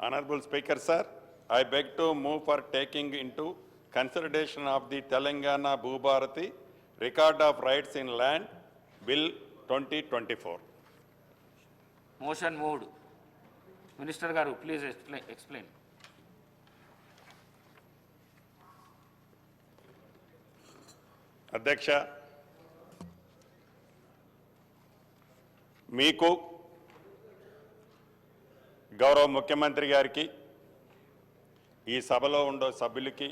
Honorable Speaker, sir, I beg to move for taking into consideration of the Telangana Bhubharati Record of Rights in Land Bill 2024. Motion moved minister గారు please explain explain అధ్యక్ష మీకు గౌరవ ముఖ్యమంత్రి గారికి ఈ సభలో ఉండే సభ్యులకి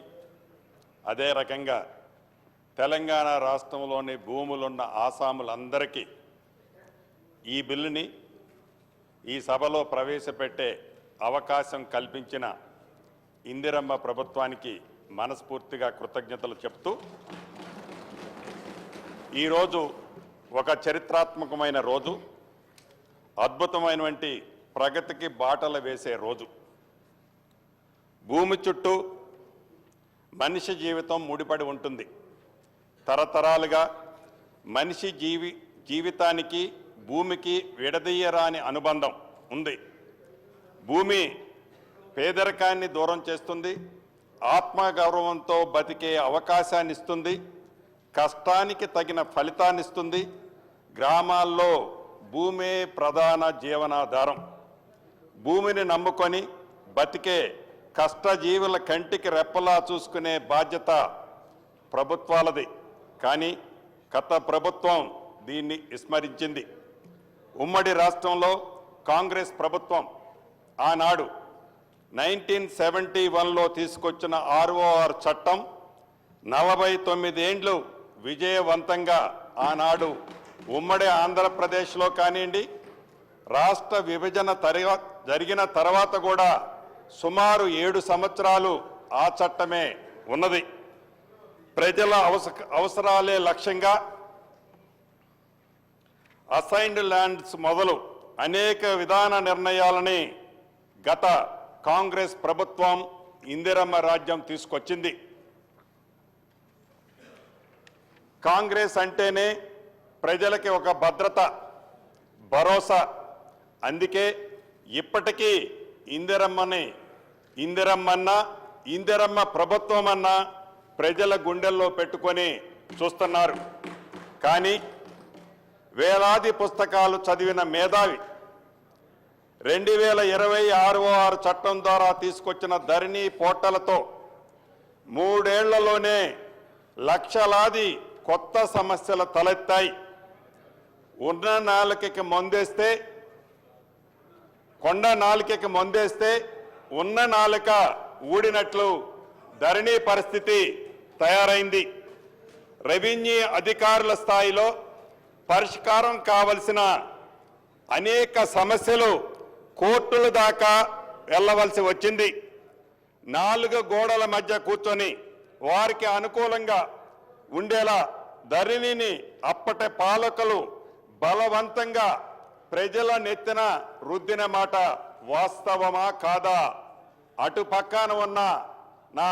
అదే రకంగా తెలంగాణ రాష్ట్రంలోని భూములున్న ఆసాములందరికీ ఈ బిల్లుని ఈ సభలో ప్రవేశపెట్టే అవకాశం కల్పించిన ఇందిరమ్మ ప్రభుత్వానికి మనస్ఫూర్తిగా కృతజ్ఞతలు చెప్తూ ఈరోజు ఒక చరిత్రాత్మకమైన రోజు అద్భుతమైనటువంటి ప్రగతికి బాటలు వేసే రోజు. భూమి చుట్టూ మనిషి జీవితం ముడిపడి ఉంటుంది. తరతరాలుగా మనిషి జీవి జీవితానికి భూమికి విడదీయరాని అనుబంధం ఉంది. భూమి పేదరికాన్ని దూరం చేస్తుంది ఆత్మగౌరవంతో బతికే అవకాశాన్ని ఇస్తుంది కష్టానికి తగిన ఫలితాన్ని ఇస్తుంది గ్రామాల్లో భూమే ప్రధాన జీవనాధారం. భూమిని నమ్ముకొని బతికే కష్టజీవుల కంటికి రెప్పలా చూసుకునే బాధ్యత ప్రభుత్వాలది. కానీ గత ప్రభుత్వం దీన్ని విస్మరించింది. ఉమ్మడి రాష్ట్రంలో కాంగ్రెస్ ప్రభుత్వం ఆనాడు నైన్టీన్ సెవెంటీ వన్లో తీసుకొచ్చిన ఆర్ఓఆర్ చట్టం నలభై తొమ్మిదేండ్లు విజయవంతంగా ఆనాడు ఉమ్మడి ఆంధ్రప్రదేశ్లో కానివ్వండి రాష్ట్ర విభజన జరిగిన తర్వాత కూడా సుమారు ఏడు సంవత్సరాలు ఆ చట్టమే ఉన్నది. ప్రజల అవస అవసరాలే లక్ష్యంగా అసైన్డ్ ల్యాండ్స్ మొదలు అనేక విధాన నిర్ణయాలని గత కాంగ్రెస్ ప్రభుత్వం ఇందిరమ్మ రాజ్యం తీసుకొచ్చింది. కాంగ్రెస్ అంటేనే ప్రజలకి ఒక భద్రత భరోసా అందుకే ఇప్పటికీ ఇందిరమ్మని ఇందిరమ్మన్న ఇందిరమ్మ ప్రభుత్వం అన్న ప్రజల గుండెల్లో పెట్టుకొని చూస్తున్నారు. కానీ వేలాది పుస్తకాలు చదివిన మేధావి రెండు వేల ఇరవై ఆరో ఆరు చట్టం ద్వారా తీసుకొచ్చిన ధరణి పోర్టలతో మూడేళ్ళలోనే లక్షలాది కొత్త సమస్యలు తలెత్తాయి. ఉన్న నాలుకకి మందేస్తే కొండ నాలుకకి మందేస్తే ఉన్న నాలుక ఊడినట్లు ధరణి పరిస్థితి తయారైంది. రెవెన్యూ అధికారుల స్థాయిలో పరిష్కారం కావలసిన అనేక సమస్యలు కోర్టుల దాకా వెళ్ళవలసి వచ్చింది. నాలుగు గోడల మధ్య కూర్చొని వారికి అనుకూలంగా ఉండేలా ధరణిని అప్పటి పాలకులు బలవంతంగా ప్రజల నెత్తిన రుద్దిన మాట వాస్తవమా కాదా? అటు పక్కన ఉన్న నా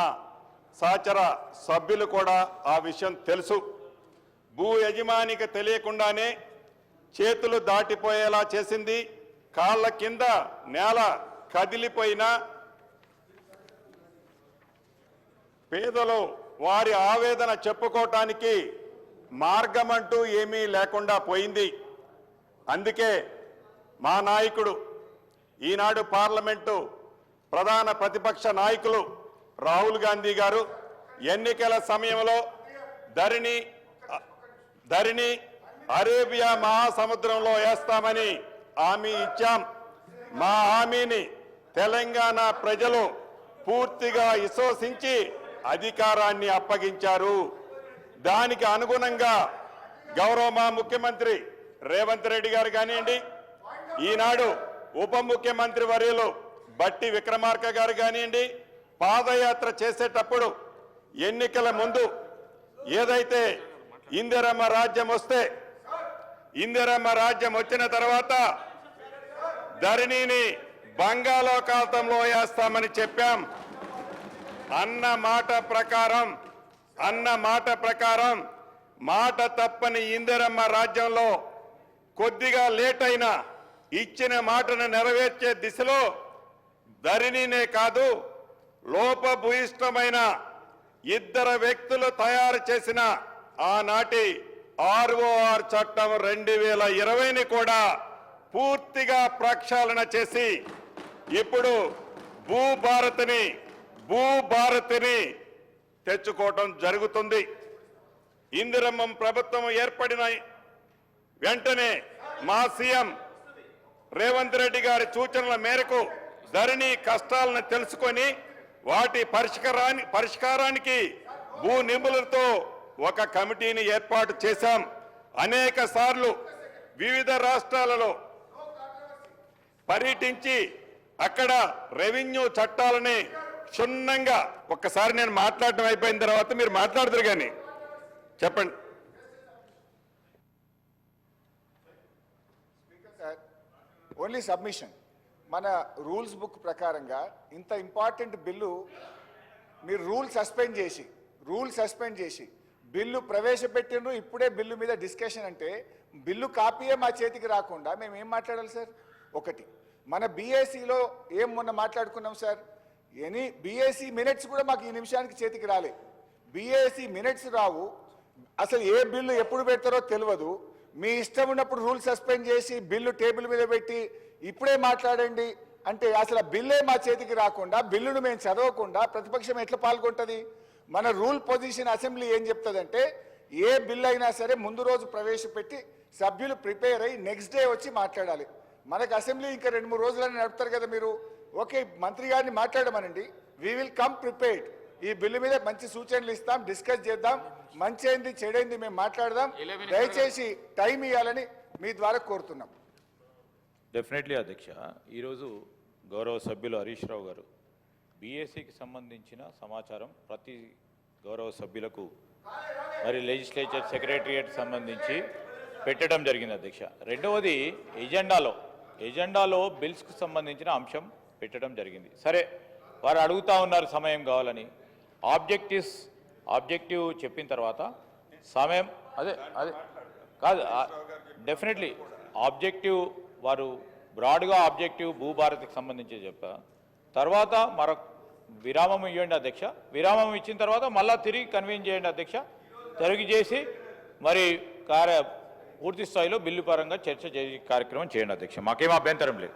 సహచర సభ్యులు కూడా ఆ విషయం తెలుసు. భూ యజమానికి తెలియకుండానే చేతులు దాటిపోయేలా చేసింది. కాళ్ళ కింద నేల కదిలిపోయిన పేదలు వారి ఆవేదన చెప్పుకోవటానికి మార్గమంటూ ఏమీ లేకుండా పోయింది. అందుకే మా నాయకుడు ఈనాడు పార్లమెంటు ప్రధాన ప్రతిపక్ష నాయకులు రాహుల్ గాంధీ గారు ఎన్నికల సమయంలో ధరిణి ధరిణి అరేబియా మహాసముద్రంలో వేస్తామని హామీ ఇచ్చాం. మా హామీని తెలంగాణ ప్రజలు పూర్తిగా విశ్వసించి అధికారాన్ని అప్పగించారు. దానికి అనుగుణంగా గౌరవ ముఖ్యమంత్రి రేవంత్ రెడ్డి గారు కానివ్వండి ఈనాడు ఉప ముఖ్యమంత్రి వర్యులు బట్టి విక్రమార్క గారు కానివ్వండి పాదయాత్ర చేసేటప్పుడు ఎన్నికల ముందు ఏదైతే ఇందిరమ్మ రాజ్యం వస్తే ఇందిరమ్మ రాజ్యం వచ్చిన తర్వాత ధరణిని బంగాళాఖాతంలో వేస్తామని చెప్పాం. అన్న మాట ప్రకారం అన్న మాట ప్రకారం మాట తప్పని ఇందిరమ్మ రాజ్యంలో కొద్దిగా లేట్ అయినా ఇచ్చిన మాటను నెరవేర్చే దిశలో ధరణినే కాదు లోపభూయిష్టమైన ఇద్దరు వ్యక్తులు తయారు చేసిన ఆనాటి ఆర్ఓఆర్ చట్టం రెండు వేల ఇరవైని కూడా పూర్తిగా ప్రక్షాళన చేసి ఇప్పుడు భూభారతిని భూభారతిని తెచ్చుకోవటం జరుగుతుంది. ఇందిరమ్మం ప్రభుత్వం ఏర్పడిన వెంటనే మా సీఎం రేవంత్ రెడ్డి గారి సూచనల మేరకు ధరణి కష్టాలను తెలుసుకొని వాటి పరిష్కారాన్ని పరిష్కారానికి భూ నిపుణులతో ఒక కమిటీని ఏర్పాటు చేశాం. అనేక సార్లు వివిధ రాష్ట్రాలలో పర్యటించి అక్కడ రెవెన్యూ చట్టాలని క్షుణ్ణంగా ఒక్కసారి నేను మాట్లాడటం అయిపోయిన తర్వాత మీరు మాట్లాడదురు కానీ చెప్పండి. Only submission. మన రూల్స్ బుక్ ప్రకారంగా ఇంత ఇంపార్టెంట్ బిల్లు మీరు రూల్ సస్పెండ్ చేసి రూల్ సస్పెండ్ చేసి బిల్లు ప్రవేశపెట్టిండ్రు ఇప్పుడే బిల్లు మీద డిస్కషన్ అంటే బిల్లు కాపీయే మా చేతికి రాకుండా మేము ఏం మాట్లాడాలి సార్? ఒకటి. మన బీఏసీలో ఏం మొన్న మాట్లాడుకున్నాం సార్? ఎనీ బీఏసీ మినిట్స్ కూడా మాకు ఈ నిమిషానికి చేతికి రాలే. బీఏసీ మినిట్స్ రావు. అసలు ఏ బిల్లు ఎప్పుడు పెడతారో తెలియదు. మీ ఇష్టం ఉన్నప్పుడు రూల్ సస్పెండ్ చేసి బిల్లు టేబుల్ మీద పెట్టి ఇప్పుడే మాట్లాడండి అంటే అసలు బిల్లే మా చేతికి రాకుండా బిల్లును మేము చదవకుండా ప్రతిపక్షం ఎట్లా పాల్గొంటుంది? మన రూల్ పొజిషన్ అసెంబ్లీ ఏం చెప్తుందంటే ఏ బిల్ అయినా సరే ముందు రోజు ప్రవేశపెట్టి సభ్యులు ప్రిపేర్ అయ్యి నెక్స్ట్ డే వచ్చి మాట్లాడాలి. మనకు అసెంబ్లీ ఇంకా రెండు మూడు రోజులని నడుపుతారు కదా మీరు. ఓకే మంత్రి గారిని మాట్లాడమనండి. వీ విల్ కమ్ ప్రిపేర్డ్ ఈ బిల్లు మీద మంచి సూచనలు ఇస్తాం డిస్కస్ చేద్దాం. మంచి అయింది చెడైంది మేము మాట్లాడదాం. దయచేసి టైం ఇవ్వాలని మీ ద్వారా కోరుతున్నాం. డెఫినెట్లీ అధ్యక్ష ఈరోజు గౌరవ సభ్యులు హరీష్ రావు గారు బీఎస్సీకి సంబంధించిన సమాచారం ప్రతి గౌరవ సభ్యులకు మరి లెజిస్లేచర్ సెక్రటరియట్ సంబంధించి పెట్టడం జరిగింది అధ్యక్ష. రెండవది ఎజెండాలో ఎజెండాలో బిల్స్కి సంబంధించిన అంశం పెట్టడం జరిగింది. సరే వారు అడుగుతా ఉన్నారు సమయం కావాలని. ఆబ్జెక్టివ్స్ ఆబ్జెక్టివ్ చెప్పిన తర్వాత సమయం అదే అదే కాదు డెఫినెట్లీ ఆబ్జెక్టివ్ వారు బ్రాడ్గా ఆబ్జెక్టివ్ భూభారతికి సంబంధించి చెప్పా. తర్వాత మరొక విరామం ఇవ్వండి అధ్యక్ష. విరామం ఇచ్చిన తర్వాత మళ్ళా తిరిగి కన్వీన్ చేయండి అధ్యక్ష. తిరిగి చేసి మరి కార్య పూర్తి స్థాయిలో బిల్లు పరంగా చర్చ చేసే కార్యక్రమం చేయండి అధ్యక్ష. మాకేం అభ్యంతరం లేదు.